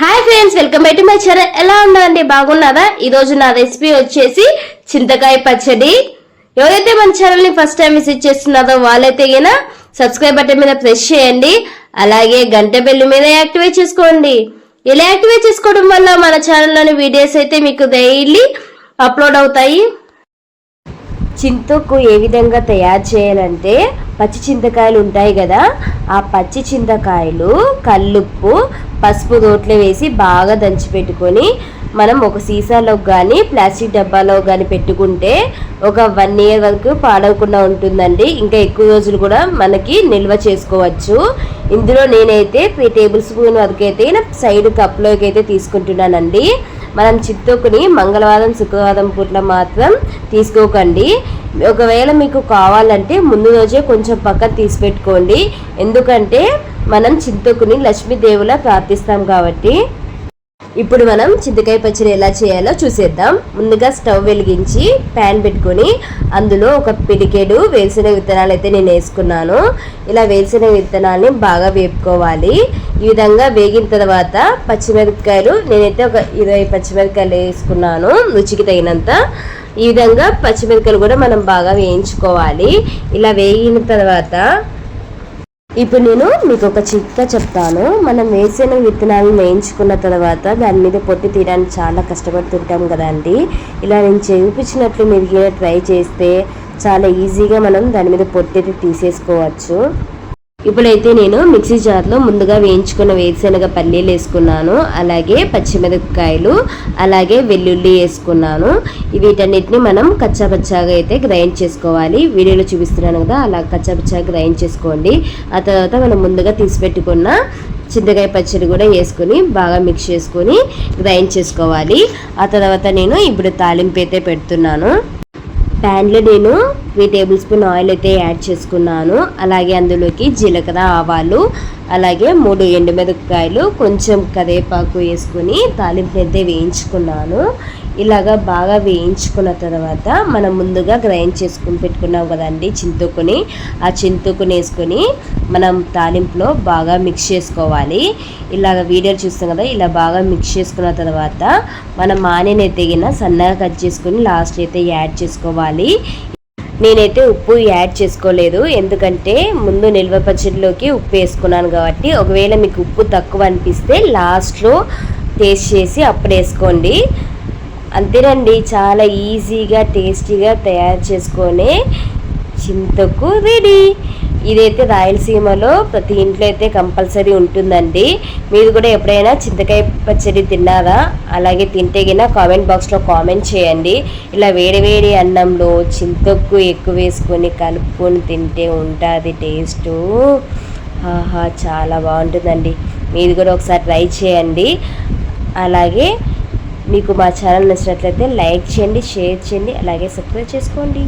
Hi friends welcome back to my channel ఎలా ఉన్నారండి? బాగున్నారా? ఈ రోజు నా రెసిపీ వచ్చేసి చింతకాయ పచ్చడి. ఎవరైతే మన ఛానల్ని ఫస్ట్ టైం విజిట్ చేస్తున్నారో వాళ్ళైతే గిన సబ్స్క్రైబ్ బటన్ మీద ప్రెస్ చేయండి. అలాగే గంట బెల్లి మీద యాక్టివేట్ చేసుకోండి. ఇలా యాక్టివేట్ చేసుకోవడం వల్ల మన ఛానల్లోని వీడియోస్ అయితే మీకు డైలీ అప్లోడ్ అవుతాయి? చింతకు ఏ విధంగా తయారు చేయాలంటే పచ్చి చింతకాయలు ఉంటాయి కదా ఆ పచ్చి చింతకాయలు కల్లుప్పు పసుపు రోట్లో వేసి బాగా దంచి పెట్టుకొని మనం ఒక సీసాలో కానీ ప్లాస్టిక్ డబ్బాలో కానీ పెట్టుకుంటే ఒక వన్ ఇయర్ వరకు పాడవకుండా ఉంటుందండి. ఇంకా ఎక్కువ రోజులు కూడా మనకి నిల్వ చేసుకోవచ్చు. ఇందులో నేనైతే త్రీ టేబుల్ స్పూన్ వరకు అయితే సైడ్ కప్లోకి అయితే తీసుకుంటున్నానండి. మనం చిత్తూకుని మంగళవారం శుక్రవారం పూట్ల మాత్రం తీసుకోకండి. ఒకవేళ మీకు కావాలంటే ముందు రోజే కొంచెం పక్క తీసి పెట్టుకోండి. ఎందుకంటే మనం చింతకుని లక్ష్మీదేవులా ప్రార్థిస్తాం కాబట్టి. ఇప్పుడు మనం చింతకాయ పచ్చడి ఎలా చేయాలో చూసేద్దాం. ముందుగా స్టవ్ వెలిగించి ప్యాన్ పెట్టుకొని అందులో ఒక పిడికెడు వేరుశెనగ విత్తనాలు అయితే నేను వేసుకున్నాను. ఇలా వేరుశెనగ విత్తనాన్ని బాగా వేపుకోవాలి. ఈ విధంగా వేగిన తర్వాత పచ్చిమిరపకాయలు నేనైతే ఒక ఇరవై పచ్చిమిరపకాయలు వేసుకున్నాను రుచికి తగినంత. ఈ విధంగా పచ్చిమిరపకాయలు కూడా మనం బాగా వేయించుకోవాలి. ఇలా వేగిన తర్వాత ఇప్పుడు నేను మీకు ఒక చిట్కా చెప్తాను. మనం వేసిన విత్తనాలను వేయించుకున్న తర్వాత దాని మీద పొట్టి తీయడానికి చాలా కష్టపడుతుంటాం కదండి. ఇలా నేను చూపించినట్లు మీరు ట్రై చేస్తే చాలా ఈజీగా మనం దాని మీద పొట్టి తీసేసుకోవచ్చు. ఇప్పుడైతే నేను మిక్సీ జార్లో ముందుగా వేయించుకున్న వేరుశనగ పల్లీలు వేసుకున్నాను అలాగే పచ్చిమిరపకాయలు అలాగే వెల్లుల్లి వేసుకున్నాను. వీటన్నిటిని మనం కచ్చాపచ్చాగా అయితే గ్రైండ్ చేసుకోవాలి. వీడియోలో చూపిస్తున్నాను కదా అలా కచ్చాపచ్చాగా గ్రైండ్ చేసుకోండి. ఆ తర్వాత మనం ముందుగా తీసి పెట్టుకున్న చింతకాయ పచ్చడి కూడా వేసుకొని బాగా మిక్స్ చేసుకొని గ్రైండ్ చేసుకోవాలి. ఆ తర్వాత నేను ఇప్పుడు తాలింపు అయితే పెడుతున్నాను. ప్యాన్లో నేను త్రీ టేబుల్ స్పూన్ ఆయిల్ అయితే యాడ్ చేసుకున్నాను. అలాగే అందులోకి జీలకర్ర ఆవాలు అలాగే మూడు ఎండుమిరపకాయలు కొంచెం కరివేపాకు వేసుకుని తాలింపు అయితే వేయించుకున్నాను. ఇలాగా బాగా వేయించుకున్న తర్వాత మనం ముందుగా గ్రైండ్ చేసుకుని పెట్టుకున్నాం కదండి చింతకుని. ఆ చింతకుని వేసుకొని మనం తాలింపులో బాగా మిక్స్ చేసుకోవాలి. ఇలాగ వీడియో చూస్తాం కదా ఇలా బాగా మిక్స్ చేసుకున్న తర్వాత మనం ఆనియన్ ఎత్తిగిన సన్నగా కట్ చేసుకుని లాస్ట్ అయితే యాడ్ చేసుకోవాలి. నేనైతే ఉప్పు యాడ్ చేసుకోలేదు. ఎందుకంటే ముందు నిల్వ పచ్చడిలోకి ఉప్పు వేసుకున్నాను కాబట్టి ఒకవేళ మీకు ఉప్పు తక్కువ అనిపిస్తే లాస్ట్లో టేస్ట్ చేసి అప్పుడు వేసుకోండి. అంతేనండి చాలా ఈజీగా టేస్టీగా తయారు చేసుకొని చింతకు రెడీ. ఇదైతే రాయలసీమలో ప్రతి ఇంట్లో అయితే కంపల్సరీ ఉంటుందండి. మీరు కూడా ఎప్పుడైనా చింతకాయ పచ్చడి తిన్నారా? అలాగే తింటే గిన కామెంట్ బాక్స్లో కామెంట్ చేయండి. ఇలా వేడివేడి అన్నంలో చింతకు ఎక్కువ వేసుకొని కలుపుకొని తింటే ఉంటుంది టేస్టు. ఆహా చాలా బాగుంటుందండి. మీరు కూడా ఒకసారి ట్రై చేయండి. అలాగే మీకు మా ఛానల్ నచ్చినట్లయితే లైక్ చేయండి షేర్ చేయండి అలాగే సబ్స్క్రైబ్ చేసుకోండి.